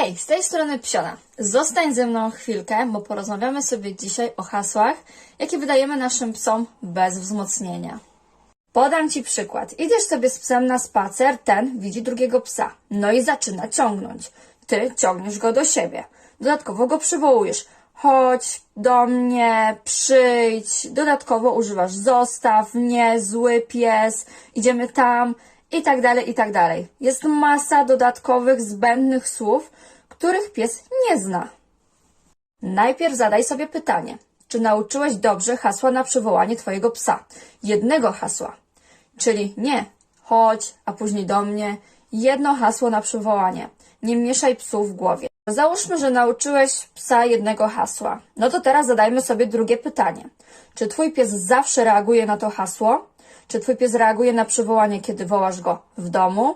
Hej, z tej strony Psiona. Zostań ze mną chwilkę, bo porozmawiamy sobie dzisiaj o hasłach, jakie wydajemy naszym psom bez wzmocnienia. Podam Ci przykład. Idziesz sobie z psem na spacer, ten widzi drugiego psa, no i zaczyna ciągnąć. Ty ciągniesz go do siebie. Dodatkowo go przywołujesz. Chodź do mnie, przyjdź. Dodatkowo używasz zostaw, nie, zły pies, idziemy tam i tak dalej, i tak dalej. Jest masa dodatkowych, zbędnych słów, których pies nie zna. Najpierw zadaj sobie pytanie, czy nauczyłeś dobrze hasła na przywołanie Twojego psa? Jednego hasła, czyli nie chodź, a później do mnie. Jedno hasło na przywołanie. Nie mieszaj psów w głowie. Załóżmy, że nauczyłeś psa jednego hasła. No to teraz zadajmy sobie drugie pytanie. Czy Twój pies zawsze reaguje na to hasło? Czy Twój pies reaguje na przywołanie, kiedy wołasz go w domu,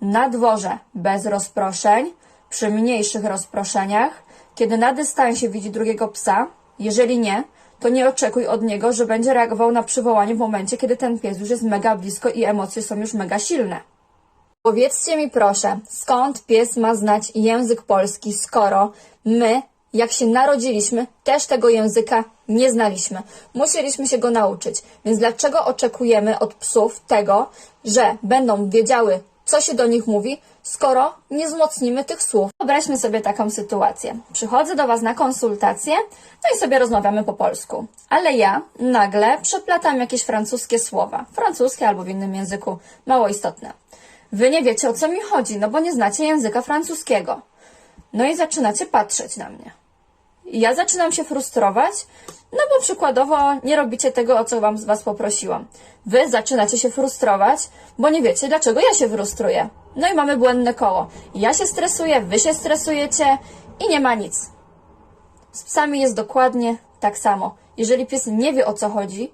na dworze bez rozproszeń, przy mniejszych rozproszeniach, kiedy na dystansie widzi drugiego psa? Jeżeli nie, to nie oczekuj od niego, że będzie reagował na przywołanie w momencie, kiedy ten pies już jest mega blisko i emocje są już mega silne. Powiedzcie mi proszę, skąd pies ma znać język polski, skoro my, jak się narodziliśmy, też tego języka nie znaliśmy. Musieliśmy się go nauczyć. Więc dlaczego oczekujemy od psów tego, że będą wiedziały, co się do nich mówi, skoro nie wzmocnimy tych słów? Wyobraźmy sobie taką sytuację. Przychodzę do Was na konsultację, no i sobie rozmawiamy po polsku. Ale ja nagle przeplatam jakieś francuskie słowa. Francuskie albo w innym języku, mało istotne. Wy nie wiecie o co mi chodzi, no bo nie znacie języka francuskiego. No i zaczynacie patrzeć na mnie. Ja zaczynam się frustrować, no bo przykładowo nie robicie tego, o co wam z was poprosiłam. Wy zaczynacie się frustrować, bo nie wiecie, dlaczego ja się frustruję. No i mamy błędne koło. Ja się stresuję, wy się stresujecie i nie ma nic. Z psami jest dokładnie tak samo. Jeżeli pies nie wie o co chodzi,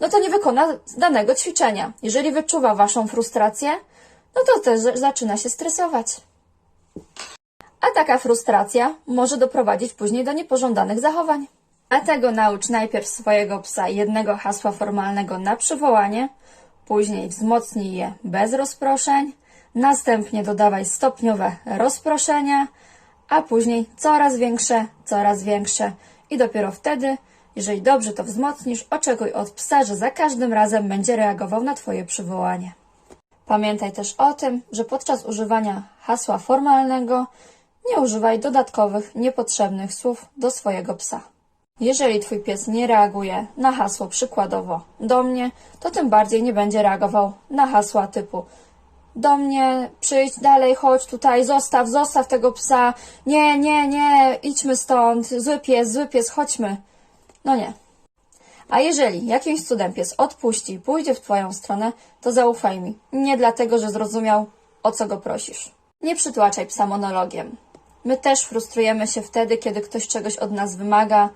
no to nie wykona danego ćwiczenia. Jeżeli wyczuwa waszą frustrację, no to też zaczyna się stresować. A taka frustracja może doprowadzić później do niepożądanych zachowań. Dlatego naucz najpierw swojego psa jednego hasła formalnego na przywołanie, później wzmocnij je bez rozproszeń, następnie dodawaj stopniowe rozproszenia, a później coraz większe, coraz większe i dopiero wtedy, jeżeli dobrze to wzmocnisz, oczekuj od psa, że za każdym razem będzie reagował na Twoje przywołanie. Pamiętaj też o tym, że podczas używania hasła formalnego nie używaj dodatkowych, niepotrzebnych słów do swojego psa. Jeżeli Twój pies nie reaguje na hasło przykładowo do mnie, to tym bardziej nie będzie reagował na hasła typu do mnie, przyjdź dalej, chodź tutaj, zostaw, zostaw tego psa, nie, nie, nie, idźmy stąd, zły pies, zły pies, chodźmy. No nie. A jeżeli jakimś cudem pies odpuści i pójdzie w Twoją stronę, to zaufaj mi. Nie dlatego, że zrozumiał, o co go prosisz. Nie przytłaczaj psa monologiem. My też frustrujemy się wtedy, kiedy ktoś czegoś od nas wymaga,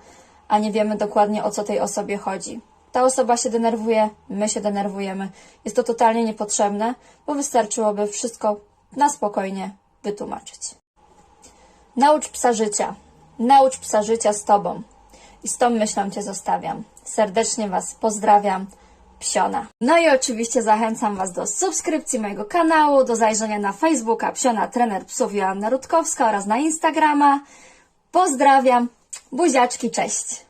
a nie wiemy dokładnie o co tej osobie chodzi. Ta osoba się denerwuje, my się denerwujemy. Jest to totalnie niepotrzebne, bo wystarczyłoby wszystko na spokojnie wytłumaczyć. Naucz psa życia. Naucz psa życia z Tobą. I z tą myślą Cię zostawiam. Serdecznie Was pozdrawiam. Psiona. No i oczywiście zachęcam Was do subskrypcji mojego kanału, do zajrzenia na Facebooka Psiona Trener Psów Joanna Rutkowska oraz na Instagrama. Pozdrawiam. Buziaczki, cześć.